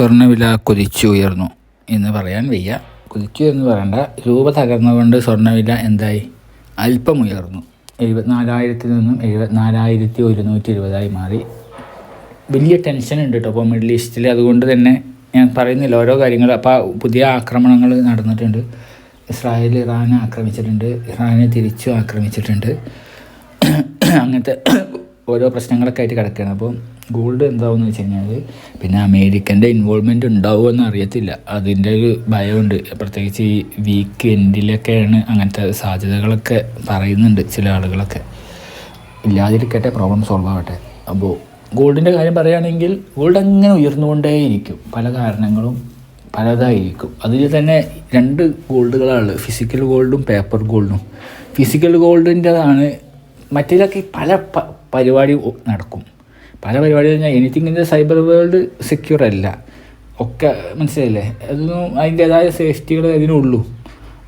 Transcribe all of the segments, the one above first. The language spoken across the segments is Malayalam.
സ്വർണവില കുതിച്ചുയർന്നു എന്ന് പറയാൻ വയ്യ. കുതിച്ചു എന്ന് പറയണ്ട. രൂപ തകർന്നുകൊണ്ട് സ്വർണവില എന്തായി? അല്പം ഉയർന്നു. എഴുപത്തിനാലായിരത്തിൽ നിന്നും എഴുപത്തിനാലായിരത്തി ഒരുന്നൂറ്റി ഇരുപതായി മാറി. വലിയ ടെൻഷൻ ഉണ്ട് കേട്ടോ ഇപ്പോൾ മിഡിൽ ഈസ്റ്റിൽ അതുകൊണ്ട് തന്നെ ഞാൻ പറയുന്നില്ല. ഓരോ കാര്യങ്ങൾ അപ്പോൾ പുതിയ ആക്രമണങ്ങൾ നടന്നിട്ടുണ്ട്. ഇസ്രായേൽ ഇറാനെ ആക്രമിച്ചിട്ടുണ്ട്. ഇറാനെ തിരിച്ചു ആക്രമിച്ചിട്ടുണ്ട്. അങ്ങനത്തെ ഓരോ പ്രശ്നങ്ങളൊക്കെ ആയിട്ട് കിടക്കുകയാണ്. അപ്പോൾ ഗോൾഡ് എന്താവുമെന്ന് വെച്ച് കഴിഞ്ഞാൽ പിന്നെ അമേരിക്കന്റെ ഉണ്ടാവുമോ ഉണ്ടാവുമെന്ന് അറിയത്തില്ല. അതിന്റെ ഒരു ഭയമുണ്ട്. പ്രത്യേകിച്ച് ഈ വീക്ക് എൻഡിലൊക്കെയാണ് അങ്ങനത്തെ സാധ്യതകളൊക്കെ പറയുന്നുണ്ട് ചില ആളുകളൊക്കെ. ഇല്ലാതിരിക്കട്ടെ പ്രോബ്ലം സോൾവ് ആവട്ടെ. അപ്പോൾ ഗോൾഡിന്റെ കാര്യം പറയുകയാണെങ്കിൽ ഗോൾഡ് അങ്ങനെ ഉയർന്നുകൊണ്ടേയിരിക്കും. പല കാരണങ്ങളും പലതായിരിക്കും. അതിൽ തന്നെ രണ്ട് ഗോൾഡുകളാണ് ഫിസിക്കൽ ഗോൾഡും പേപ്പർ ഗോൾഡും ഫിസിക്കൽ ഗോൾഡിന്റെതാണ് മറ്റേതൊക്കെ പല പരിപാടി നടക്കും. പല പരിപാടികൾ കഴിഞ്ഞാൽ anything in the cyber world secure അല്ല. ഒക്കെ മനസ്സിലായില്ലേ? അതൊന്നും അതിന്റേതായ സേഫ്റ്റികൾ അതിനുള്ളൂ.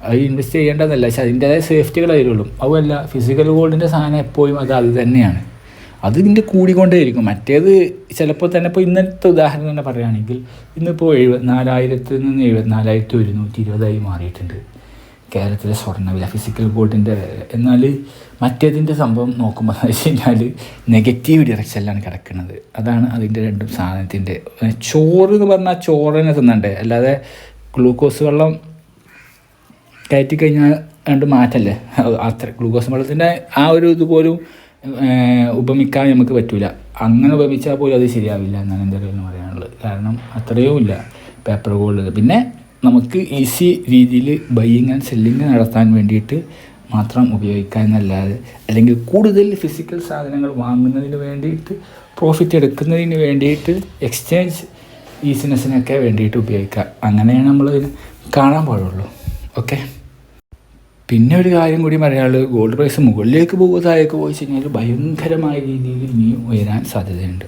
അത് ഇൻവെസ്റ്റ് ചെയ്യേണ്ടതല്ല. പക്ഷെ അതിന്റേതായ സേഫ്റ്റികൾ അതിലുള്ളൂ അതുമല്ല ഫിസിക്കൽ ഗോൾഡിന്റെ സാധനം എപ്പോഴും അത് അത് തന്നെയാണ്. അത് ഇതിന്റെ കൂടിക്കൊണ്ടേയിരിക്കും. മറ്റേത് ചിലപ്പോൾ തന്നെ ഇപ്പോൾ ഇന്നത്തെ ഉദാഹരണം തന്നെ പറയുകയാണെങ്കിൽ ഇന്നിപ്പോൾ എഴുപത്തിനാലായിരത്തിൽ നിന്ന് എഴുപത്തിനാലായിരത്തി ഒരുന്നൂറ്റി ഇരുപതായി മാറിയിട്ടുണ്ട്. കേരളത്തിലെ സ്വർണവില ഫിസിക്കൽ ഗോൾഡിന്റെ എന്നാൽ മറ്റേതിന്റെ സംഭവം നോക്കുമ്പോൾ എന്ന് വെച്ച് കഴിഞ്ഞാൽ നെഗറ്റീവ് ഡിറക്ഷനിലാണ് കിടക്കുന്നത്. അതാണ് അതിന്റെ രണ്ടും സാധനത്തിന്റെ ചോറ് എന്ന് പറഞ്ഞാൽ ചോറിനെ തിന്നണ്ടേ? അല്ലാതെ ഗ്ലൂക്കോസ് വെള്ളം കയറ്റി കഴിഞ്ഞാൽ രണ്ട് മാറ്റല്ലേ? അത് അത്ര ഗ്ലൂക്കോസ് വെള്ളത്തിന്റെ ആ ഒരു ഇതുപോലും ഉപമിക്കാൻ നമുക്ക് പറ്റില്ല അങ്ങനെ ഉപമിച്ചാൽ പോലും അത് ശരിയാവില്ല എന്നാണ് എന്റെ അറിവിൽ പറയാനുള്ളത്. കാരണം അത്രയും ഇല്ല പേപ്പർ ഗോൾഡ് പിന്നെ നമുക്ക് ഈസി രീതിയിൽ ബൈയിങ് ആൻഡ് സെല്ലിങ് നടത്താൻ വേണ്ടിയിട്ട് മാത്രം ഉപയോഗിക്കാൻ എന്നല്ലാതെ അല്ലെങ്കിൽ കൂടുതൽ ഫിസിക്കൽ സാധനങ്ങൾ വാങ്ങുന്നതിന് വേണ്ടിയിട്ട് പ്രോഫിറ്റ് എടുക്കുന്നതിന് വേണ്ടിയിട്ട് എക്സ്ചേഞ്ച് ഈസിനെസ്സിനൊക്കെ വേണ്ടിയിട്ട് ഉപയോഗിക്കുക അങ്ങനെയാണ് നമ്മൾ കാണാൻ പാടുള്ളൂ. ഓക്കെ പിന്നെ ഒരു കാര്യം കൂടി പറയാനുള്ളത് ഗോൾഡ് പ്രൈസ് മുകളിലേക്ക് പോകുക താഴേക്ക് പോയി കഴിഞ്ഞാൽ ഭയങ്കരമായ രീതിയിൽ ഇനിയും ഉയരാൻ സാധ്യതയുണ്ട്.